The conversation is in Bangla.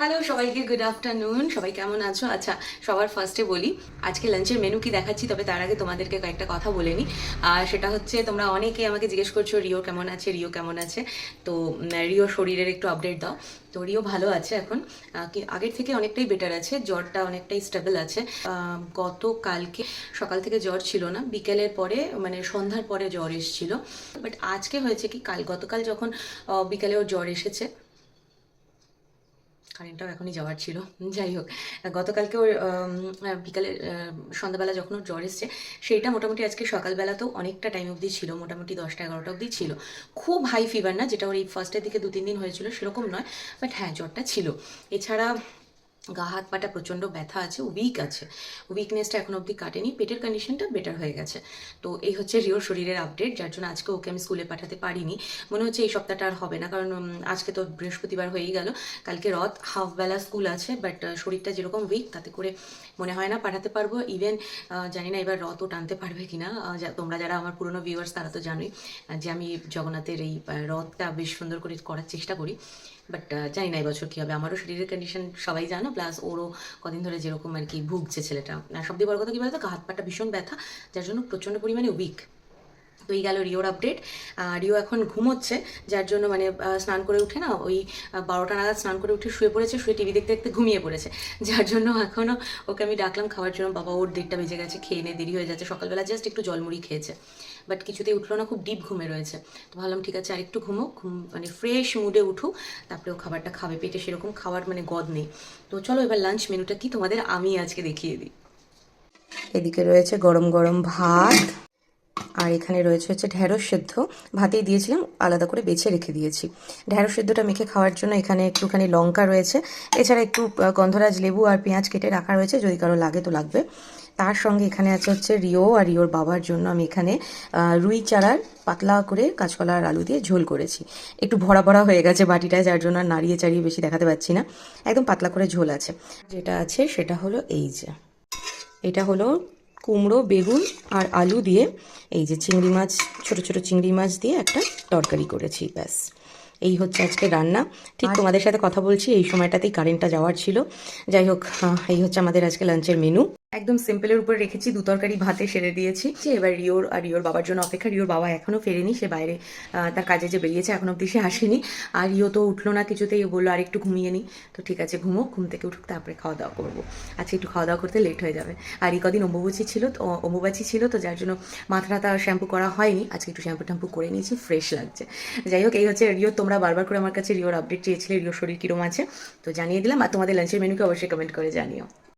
হ্যালো সবাইকে গুড আফটারনুন সবাই কেমন আছো? আচ্ছা সবার ফার্স্টে বলি, আজকে লাঞ্চের মেনু কি দেখাচ্ছি? তবে তার আগে তোমাদেরকে কয়েকটা কথা বলে নিই। আর সেটা হচ্ছে, তোমরা অনেকে আমাকে জিজ্ঞেস করছ, রিও কেমন আছে? রিও কেমন আছে? তো রিও শরীরের একটু আপডেট দাও। তো, রিও ভালো আছে এখন। আগের থেকে অনেকটাই বেটার আছে। জ্বরটা অনেকটাই স্টেবল আছে। গতকালকে সকাল থেকে জ্বর ছিল না। বিকেলের পরে মানে সন্ধ্যার পরে জ্বর এসেছিল। বাট আজকে হয়েছে কি, কাল, গতকাল যখন বিকেলে ওর জ্বর এসেছে কারেন্টটাও এখনই যাওয়ার ছিল। যাই হোক গতকালকে ওর বিকালে সন্ধ্যাবেলা যখন ওর জ্বর এসছে, সেইটা মোটামুটি আজকে সকালবেলাতেও অনেকটা টাইম অবধি ছিল, মোটামুটি দশটা এগারোটা অবধি ছিল। খুব হাই ফিভার না, যেটা ওর এই ফার্স্টের দিকে দু তিন দিন হয়েছিল, সেরকম নয় বাট হ্যাঁ জ্বরটা ছিল। এছাড়া গা হাত পাটা প্রচণ্ড ব্যথা আছে উইক আছে। উইকনেসটা এখন অবধি কাটেনি পেটের কন্ডিশনটা বেটার হয়ে গেছে। তো এই হচ্ছে রিওর শরীরের আপডেট যার জন্য আজকে ওকে আমি স্কুলে পাঠাতে পারিনি। মনে হচ্ছে এই সপ্তাহটা আর হবে না কারণ আজকে তো বৃহস্পতিবার হয়েই গেল। কালকে রথ হাফ বেলা স্কুল আছে বাট শরীরটা যেরকম উইক তাতে করে মনে হয় না পাঠাতে পারব। ইভেন জানি না এবার রথও টানতে পারবে আহ, যা- তোমরা যারা আমার পুরনো ভিউয়ার্স তারা তো জানোই যে আমি জগন্নাথের এই রথটা বেশ সুন্দর করে করার চেষ্টা করি। বাট জানি না এবছর কী হবে। আমারও শরীরের কন্ডিশন সবাই জানো। প্লাস ওরও কদিন ধরে যেরকম আর কি ভুগছে ছেলেটা। আর সবথেকে বড় কথা কী বলতো? হাত পাটা ভীষণ ব্যথা, যার জন্য প্রচণ্ড পরিমাণে উইক তো এই গেল রিওর আপডেট রিও এখন ঘুমোচ্ছে, যার জন্য মানে স্নান করে উঠে না, ওই বারোটা নাগাদ স্নান করে উঠে শুয়ে পড়েছে, শুয়ে টিভি দেখতে দেখতে ঘুমিয়ে পড়েছে। যার জন্য এখনও ওকে আমি ডাকলাম খাওয়ার জন্য, বাবা, ওর দেড়টা বেজে গেছে, খেয়ে নে, দেরি হয়ে যাচ্ছে। সকালবেলা জাস্ট একটু জলমুড়ি খেয়েছে। বাট কিছুতেই উঠল না, খুব ডিপ ঘুমে রয়েছে। তো ভাবলাম, ঠিক আছে আর একটু ঘুমো ঘুম মানে ফ্রেশ মুডে উঠুক, তারপরে ও খাবারটা খাবে। পেটে সেরকম খাবার মানে গদ নেই। তো চলো এবার লাঞ্চ মেনুটা কি তোমাদের আমি আজকে দেখিয়ে দিই। এদিকে রয়েছে গরম গরম ভাত। আর এখানে রয়েছে হচ্ছে ঢ্যাঁড়স সেদ্ধ। ভাতেই দিয়েছিলাম, আলাদা করে বেছে রেখে দিয়েছি। ঢ্যাঁড়স সেদ্ধটা মেখে খাওয়ার জন্য এখানে একটুখানি লঙ্কা রয়েছে। এছাড়া একটু গন্ধরাজ লেবু আর পেঁয়াজ কেটে রাখা রয়েছে, যদি কারও লাগে তো লাগবে। তার সঙ্গে এখানে আছে হচ্ছে রিও, আর রিওর বাবার জন্য আমি এখানে রুই চারার পাতলা করে কাঁচকলা আর আলু দিয়ে ঝোল করেছি। একটু ভরা ভরা হয়ে গেছে বাটিটায়, যার জন্য আর নাড়িয়ে চাড়িয়ে বেশি দেখাতে পাচ্ছি না। একদম পাতলা করে ঝোল আছে। যেটা আছে সেটা হলো এই যে। এটা হলো কুমড়ো বেগুন আর আলু দিয়ে এই যে চিংড়ি মাছ ছোট ছোট চিংড়ি মাছ দিয়ে একটা তরকারি করেছি ব্যাস। এই হচ্ছে আজকে রান্না। ঠিক তোমাদের সাথে কথা বলছি এই সময়টাতেই কারেন্টটা যাওয়ার ছিল। যাই হোক এই হচ্ছে আমাদের আজকে লাঞ্চের মেনু একদম সিম্পলের উপর রেখেছি, দু তরকারি ভাতে সেরে দিয়েছি। যে এবার রিওর আর রিওর বাবার জন্য অপেক্ষা, রিওর বাবা এখনও ফেরেনি, সে বাইরে তার কাজে যে বেরিয়েছে এখনও অব্দি সে আসেনি। আর রিও তো উঠল না কিছুতেই বলল, আর একটু ঘুমিয়ে নি। তো ঠিক আছে ঘুমো ঘুম থেকে উঠুক, তারপরে খাওয়া দাওয়া করব। আজকে একটু খাওয়া দাওয়া করতে লেট হয়ে যাবে। আর এই কদিন অম্বুবাচী ছিল, তো অম্বুবাচী ছিল, তো যার জন্য মাথা টাথা শ্যাম্পু করা হয়নি। আজকে একটু শ্যাম্পু ট্যাম্পু করে নিয়েছি ফ্রেশ লাগছে। যাই হোক, এই হচ্ছে রিও, তোমরা বারবার করে আমার কাছে রিওর আপডেট চেয়েছিলে, রিওর শরীর কিরম আছে, তো জানিয়ে দিলাম। আর তোমাদের লাঞ্চের মেনুকে অবশ্যই কমেন্ট করে জানিও।